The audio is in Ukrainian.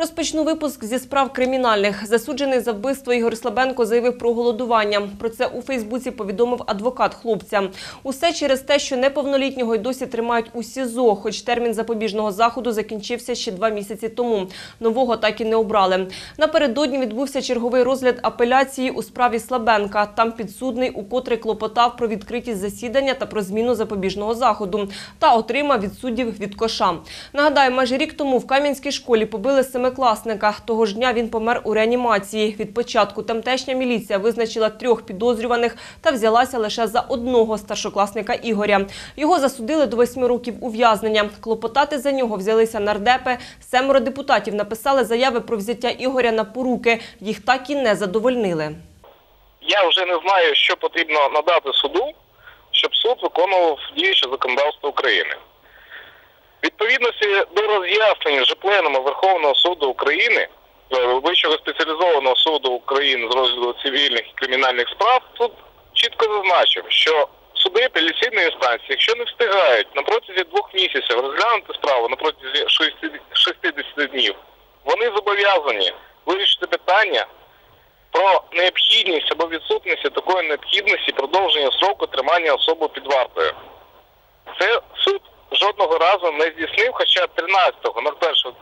Розпочну випуск зі справ кримінальних. Засуджений за вбивство Ігор Слабенко заявив про голодування. Про це у Фейсбуці повідомив адвокат хлопця. Усе через те, що неповнолітнього й досі тримають у СІЗО, хоч термін запобіжного заходу закінчився ще два місяці тому. Нового так і не обрали. Напередодні відбувся черговий розгляд апеляції у справі Слабенка. Там підсудний укотре клопотав про відкритість засідання та про зміну запобіжного заходу та отримав від суддів від коша. Нагадаю, майже рік тому в Кам'янській школі побили семикласника. Того ж дня він помер у реанімації. Від початку тамтешня міліція визначила трьох підозрюваних та взялася лише за одного старшокласника Ігоря. Його засудили до восьми років ув'язнення. Клопотати за нього взялися нардепи. Семеро депутатів написали заяви про взяття Ігоря на поруки. Їх так і не задовольнили. Я вже не знаю, що потрібно надати суду, щоб суд виконував діюче законодавство України. Відповідності до роз'яснень вже пленума Верховного суду України, е, Вищого спеціалізованого суду України з розгляду цивільних і кримінальних справ, тут чітко зазначив, що суди апеляційної інстанції, якщо не встигають на протязі двох місяців розглянути справу на протязі 60 днів, вони зобов'язані вирішити питання про необхідність або відсутність такої необхідності продовження строку тримання особи під вартою. Це суд жодного разу не здійснив, хоча 13.01.2015